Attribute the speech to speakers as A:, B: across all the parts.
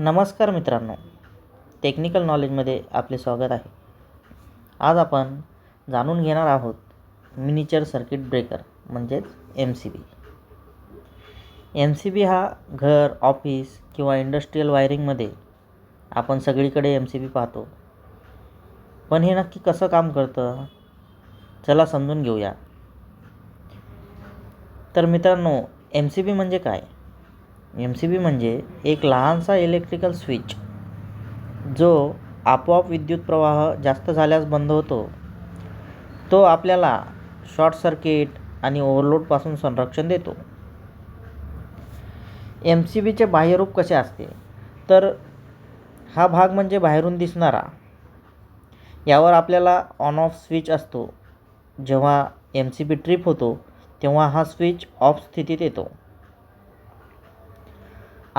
A: नमस्कार मित्रांनो. टेक्निकल नॉलेजमध्ये आपले स्वागत आहे. आज आपण जाणून घेणार आहोत मिनिचर सर्किट ब्रेकर म्हणजेच M C B M C B हा घर ऑफिस किंवा इंडस्ट्रीयल वायरिंगमध्ये आपण सगळीकडे एम सी बी पाहतो. पण हे नक्की कसं काम करतं? चला समजून घेऊया. तर मित्रांनो एम सी बी म्हणजे काय? एम सी बी म्हणजे एक लहानसा इलेक्ट्रिकल स्विच जो आपोआप विद्युत प्रवाह जास्त झाल्यास बंद होतो. तो आपल्याला शॉर्ट सर्किट आणि ओव्हरलोडपासून संरक्षण देतो. एम सी बीचे बाह्यरूप कसे असते? तर हा भाग म्हणजे बाहेरून दिसणारा. यावर आपल्याला ऑन ऑफ स्विच असतो. जेव्हा एम सी बी ट्रिप होतो तेव्हा हा स्विच ऑफ स्थितीत येतो.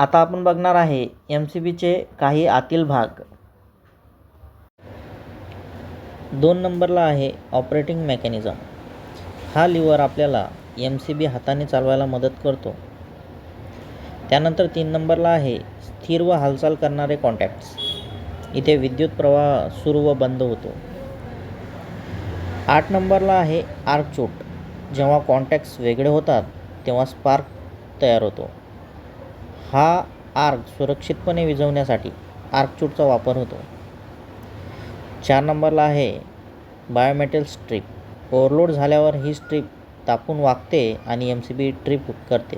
A: आता आपण बघणार आहे एम सी बीचे काही आतील भाग. दोन नंबरला आहे ऑपरेटिंग मेकॅनिझम हा लिव्हर आपल्याला एम सी बी हाताने चालवायला मदत करतो. त्यानंतर तीन नंबरला आहे स्थिर व हालचाल करणारे कॉन्टॅक्ट्स इथे विद्युत प्रवाह सुरू व बंद होतो. आठ नंबरला आहे आर्कचूट जेव्हा कॉन्टॅक्ट्स वेगळे होतात तेव्हा स्पार्क तयार होतो. हा आर्क सुरक्षितपणे विझवण्यासाठी आर्कचूटचा वापर होतो. चार नंबरला आहे बायोमेटल स्ट्रीप. ओव्हरलोड झाल्यावर ही स्ट्रीप तापून वागते आणि एम सी बी ट्रिप करते.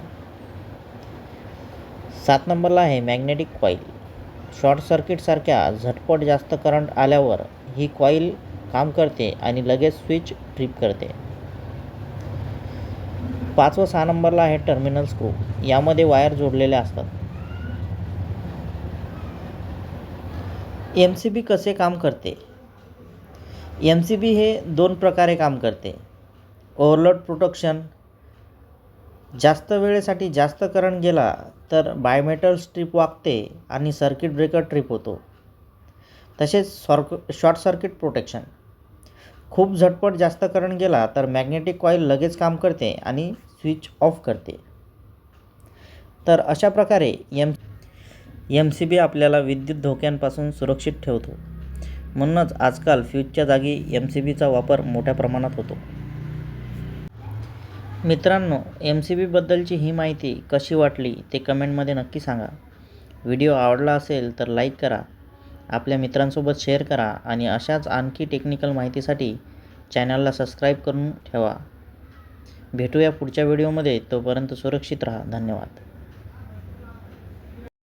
A: सात नंबरला आहे मॅग्नेटिक कॉईल शॉर्ट सर्किटसारख्या झटपट जास्त करंट आल्यावर ही कॉईल काम करते आणि लगेच स्विच ट्रिप करते. पाच व सहा नंबरला आहे टर्मिनल स्क्रू यामध्ये वायर जोडलेल्या असतात. एम सी बी कसे काम करते? एम सी बी हे दोन प्रकारे काम करते. ओव्हरलोड प्रोटेक्शन जास्त वेळेसाठी जास्त करंट गेला तर बायोमेटल स्ट्रीप वागते आणि सर्किट ब्रेकर ट्रिप होतो. तसेच सॉर्क शॉर्ट सर्किट प्रोटेक्शन खूप झटपट जास्त करंट गेला तर मॅग्नेटिक कॉईल लगेच काम करते आणि स्विच ऑफ करते. तर अशा प्रकारे एम एम सी बी आपल्याला विद्युत धोक्यांपासून सुरक्षित ठेवतो. म्हणूनच आजकाल फ्यूजच्या जागी एम सी बीचा वापर मोठ्या प्रमाणात होतो. मित्रांनो एम सी बीबद्दलची ही माहिती कशी वाटली ते कमेंटमध्ये नक्की सांगा. व्हिडिओ आवडला असेल तर लाईक करा. आपल्या मित्रांसोबत शेअर करा आणि अशाच आणखी टेक्निकल माहितीसाठी चॅनलला सबस्क्राईब करून ठेवा. भेटूया पुढच्या व्हिडिओमध्ये तोपर्यंत सुरक्षित राहा. धन्यवाद.